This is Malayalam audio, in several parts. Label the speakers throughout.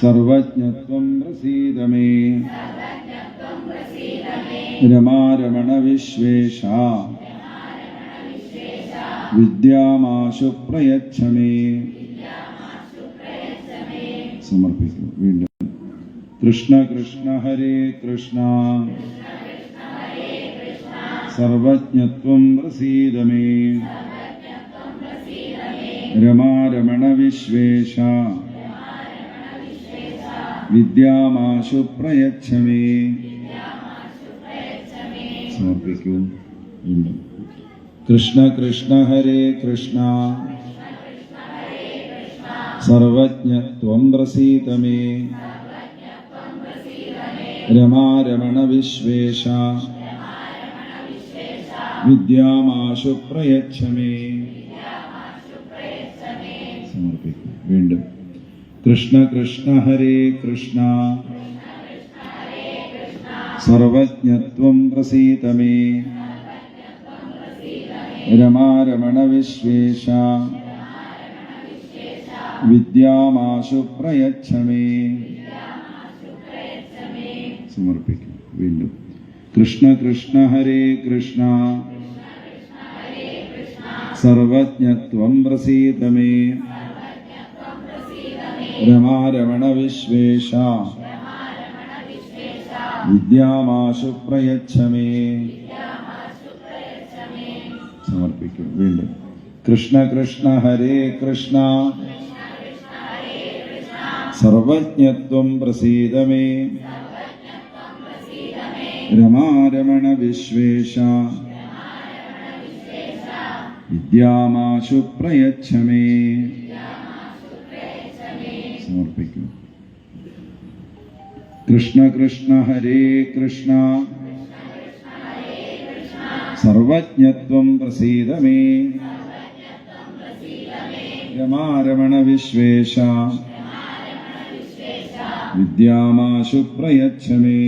Speaker 1: സർവജ്ഞത്വം പ്രസീതമേ. രമാരമണ വിശ്വേഷ വിദ്യാമാശു പ്രയച്ഛമേ. സമർപ്പിക്കുന്നു. വീണ്ടും. കൃഷ്ണ കൃഷ്ണ ഹരേ കൃഷ്ണ. സർവജ്ഞത്വം പ്രസീതമേ. രമാരമണ വിശ്വേഷ വിദ്യാമാശു പ്രയച്ഛമേ സമർപ്പിക്കൂ. കൃഷ്ണ കൃഷ്ണ ഹരേ കൃഷ്ണ. സർവജ്ഞത്വം ത്വം പ്രസീതമേ. രമാരമണ വിശ്വേഷ വിദ്യാമാശു പ്രയച്ഛമേ സമർപ്പിക്കും. വീണ്ടും. കൃഷ്ണ കൃഷ്ണ ഹരേ കൃഷ്ണ. സർവജ്ഞത്വം പ്രസീതമേ. രമാരമണ വിശ്വേഷ വിദ്യാമാശു പ്രയച്ഛമേ. സമർപ്പിക്കും. വീണ്ടും. കൃഷ്ണ കൃഷ്ണ ഹരേ കൃഷ്ണ. സർവജ്ഞത്വം പ്രസീത മേ രമാരമണ വിശ്വേഷ വിദ്യാമാശു പ്രയച്ഛമേ സമർപ്പിക്കും. വീണ്ടും. കൃഷ്ണ കൃഷ്ണ ഹരേ കൃഷ്ണ. സർവജ്ഞത്വം പ്രസീതമേ. രമാരമണ വിശ്വേഷ വിദ്യാമാശു പ്രയച്ഛ മേ സമർപ്പിക്കും കൃഷ്ണ കൃഷ്ണ ഹരേ കൃഷ്ണ. സർവജ്ഞത്വം പ്രസീത മേ രമാരമണ വിശ്വേഷ വിദ്യാമാശു പ്രയച്ഛമേ.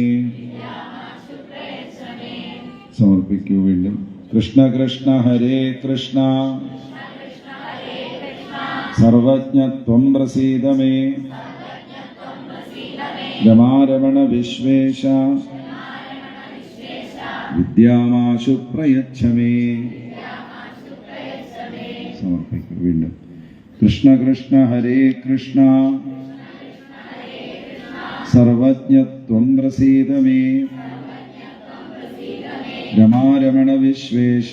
Speaker 1: സമർപ്പിക്കൂ വീണ്ടും. കൃഷ്ണ കൃഷ്ണ ഹരേ കൃഷ്ണ. സർവജ്ഞത്വം പ്രസീത മേ രമാരമണ വിശ്വേഷ വിദ്യാമാശു പ്രയച്ഛമേ. സമർപ്പിക്കും വീണ്ടും. കൃഷ്ണ കൃഷ്ണ ഹരേ കൃഷ്ണ. സർവജ്ഞത്വം പ്രസീത മേ രമാരമണ വിശ്വേഷ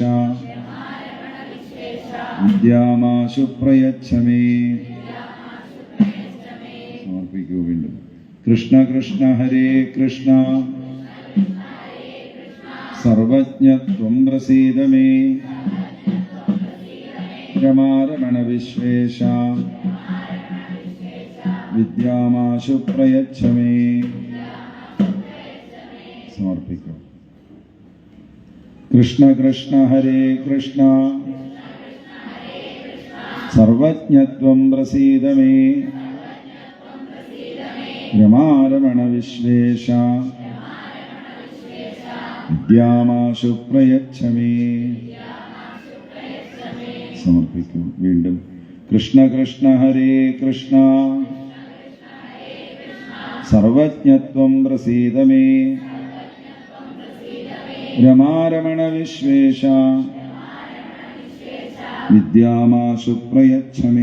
Speaker 1: സമർപ്പിക്കൂ വീണ്ടും. കൃഷ്ണ കൃഷ്ണ ഹരേ കൃഷ്ണ. സർവജ്ഞത്വം പ്രസീത രമാരമണ വിശ്വേഷ വിദ്യാമാശു പ്രയച്ഛമേ സമർപ്പിക്കും. കൃഷ്ണ കൃഷ്ണ ഹരേ കൃഷ്ണ. സർവജ്ഞത്വം പ്രസീതമേ. രമാരമണ വിശ്വേഷ വിദ്യാമാശു പ്രയച്ഛമേ. സമർപ്പിക്കും. വീണ്ടും. കൃഷ്ണ കൃഷ്ണ ഹരേ കൃഷ്ണ. സർവജ്ഞത്വം പ്രസീതമേ. രമാരമണ വിശ്വേഷ വിദ്യാമാശു പ്രയച്ഛ മേ